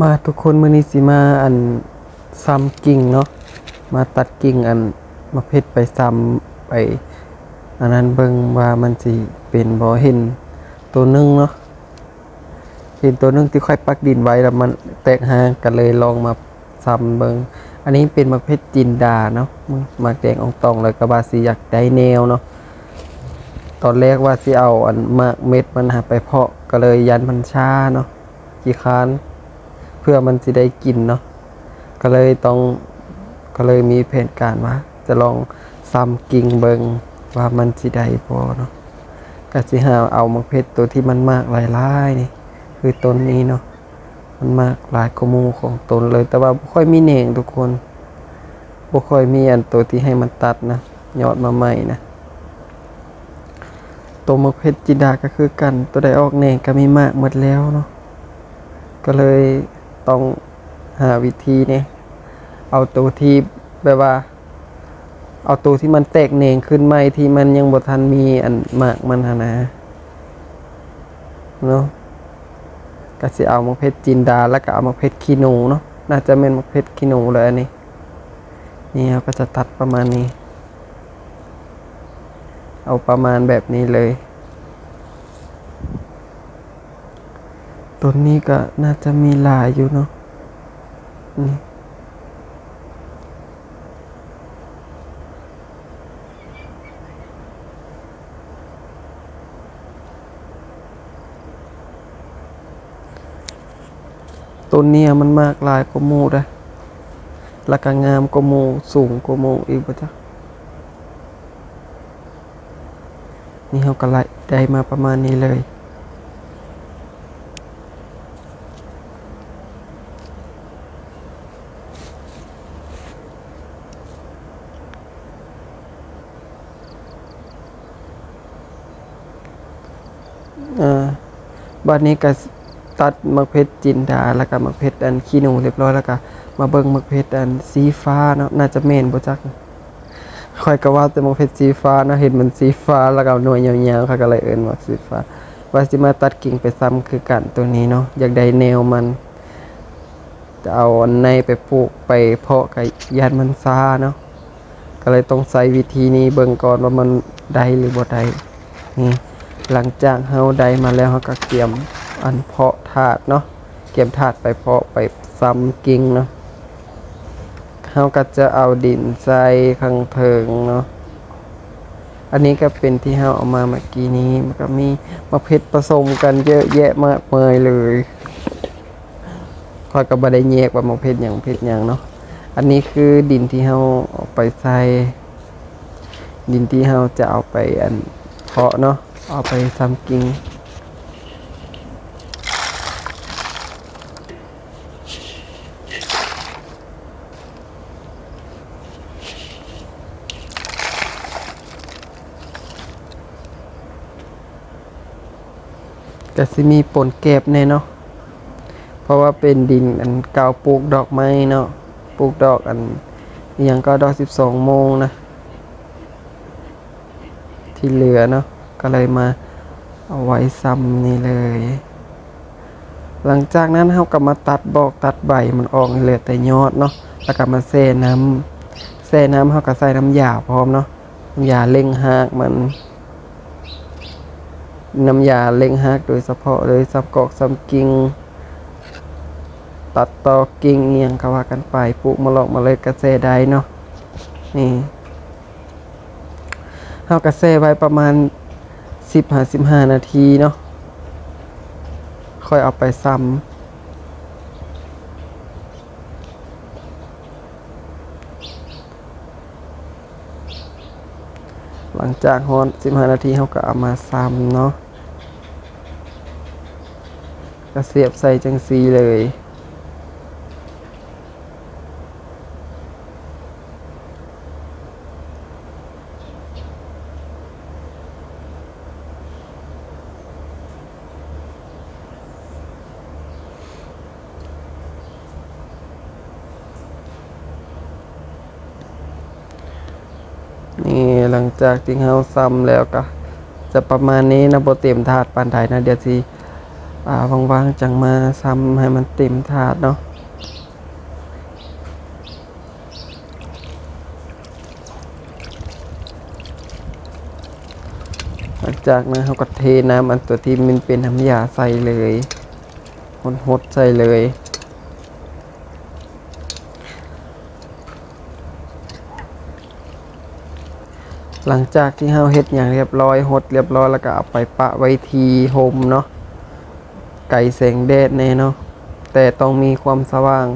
มาทุกคนมือนี้สิมาอันซ้ำกิ่งเนาะมาตัดกิ่งอันมาเพชรไปซ้ำไป อันนั้นเบิ่งว่ามันสิเป็นบ่เห็นตัวหนึงเนาะเห็นตัวหนึงที่ค่อยปักดินไว้แล้วมันแตกหางก็เลยลองมาซ้ำเบิ่งอันนี้เป็นมะเพชรจินดาเนาะมาแดงองตองแล้วก็บาสิอยากได้แนวเนาะตอนแรกว่าสิเอาอันมากเม็ดมันหาไปเพาะก็เลยยันมันช้าเนาะกี่คร้าน พื่อมันสิได้กินเนาะก็เลยต้องก็เลยมีแผนการว่าจะลองซ้ำกิ่งเบิงว่ามันสิได้พอเนาะก็สิหาเอามะเพชรตัวที่มันมากหลายๆนี่ คือต้นนี้เนาะมันมากหลายกมูของต้นเลย แต่ว่าบ่ค่อยมีแหน่งทุกคนบ่ค่อยมีอันตัวที่ให้มันตัดนะยอดมาใหม่นะตัวมะเพชรจินดาก็คือกันตัวใดออกแหน่งก็มีมากหมดแล้วเนาะก็เลย ต้องหาวิธีเนี่ยเอาตัวที่แบบว่า เอาตัวที่มันแตกแหน่งขึ้นใหม่ที่มันยังบทันมีอันมากมันหนะเนาะก็สิเอามะเพชรจินดา แล้วก็เอามะเพชรขีนูเนาะน่าจะเป็นมะเพชรขีนูเลยอันนี้นี่เราก็จะตัดประมาณนี้ เอาประมาณแบบนี้เลย ต้นนี้ก็น่าจะมีลายอยู่เนาะนี่ต้นเนี้ยมันมากลายกว่าหมูได้ล้วก็งามกว่าหมูสูงกว่าหมูอีกบ่จ๊ะนี่เขาก็ไล่ได้มาประมาณนี้เลย บัดนี้ก็ตัดมะเพชรจินดาแล้วก็มะเพชรอันขี้หนูเรียบร้อยแล้วก็มาเบิ่งมะเพชรอันสีฟ้าเนาะน่าจะเม่นบ่จักค่อยก็ว่าแต่มะเพชรสีฟ้านาะเห็นมันสีฟ้าแล้วก็หน่วยยาวๆเขาก็เลยเอิ้นว่าสีฟ้าว่าสิมาตัดกิ่งไปซ้ำคือกันตัวนี้เนาะอยากได้แนวมันจะเอาอันในไปปลูกไปเพาะกับยานมันซาเนาะก็เลยต้องใช้วิธีนี้เบิ่งก่อนว่ามันได้หรือบ่ได้นี่ หลังจากเฮาได้มาแล้วเฮาก็เตรียมอันเพาะถาดเนาะเก็บถาดไปเพาะไปซ้ำกิ่งเนาะเฮาก็จะเอาดินใส่ข้างเทิงเนาะอันนี้ก็เป็นที่เฮาเอามาเมื่อกี้นี้มันก็มีมะเพชรผสมกันเยอะแยะมากมายเลยคอยก็บ่ได้แยกว่ามะเพชรหยังเพชรหยังเนาะอันนี้คือดินที่เฮาเอาไปใส่ดินที่เฮาจะเอาไปอันเพาะเนาะ เอาไปทำกิ่งก็สิมีปนเก็บแน่เนาะ เพราะว่าเป็นดินอันเก่าปลูกดอกไม้เนาะ ปลูกดอกอันอหยังก็ดอกสิบสองโมงนะ ที่เหลือเนาะ ก็เลยมาเอาไว้ซ้ำนี่เลย หลังจากนั้นเราก็มาตัดบอกตัดใบมันออกเหลือแต่ยอดเนาะแล้วก็มาแช่น้ำแช่น้ำเราก็ใส่น้ำยาพร้อมเนาะน้ำยาเล่งหากมัน น้ำยาเล่งฮักโดยเฉพาะเลยซับกอกซับกิ่งตัดต่อกิ่งเอียงก็ว่ากันไปปลูกมาหลอกมาเลยกระเซได้เนาะนี่เฮากระเซไว้ประมาณ 10หา15นาทีเนาะค่อยเอาไปซ้ำหลังจากฮอน15นาทีเฮาก็เอามาซ้ำเนาะก็เสียบใส่จังซีเลย นี่ จากที่เฮาซ้ำแล้วก็จะประมาณนี้นะบ่เต็มถาดปานใดนะเดี๋ยวสิอ่าว่างๆจังมาซ้ำให้มันเต็มถาดเนาะหลังจากนั้นเขาก็เทน้ำอันตัวที่มันเป็นน้ำยาใส่เลยหดๆใส่เลย หลังจากที่เราเฮ็ดอย่างเรียบร้อยหดเรียบร้อยแล้วก็เอาไปปะไว้ทีโฮมเนาะไก่แสงแดดแน่เนาะแต่ต้องมีความสว่าง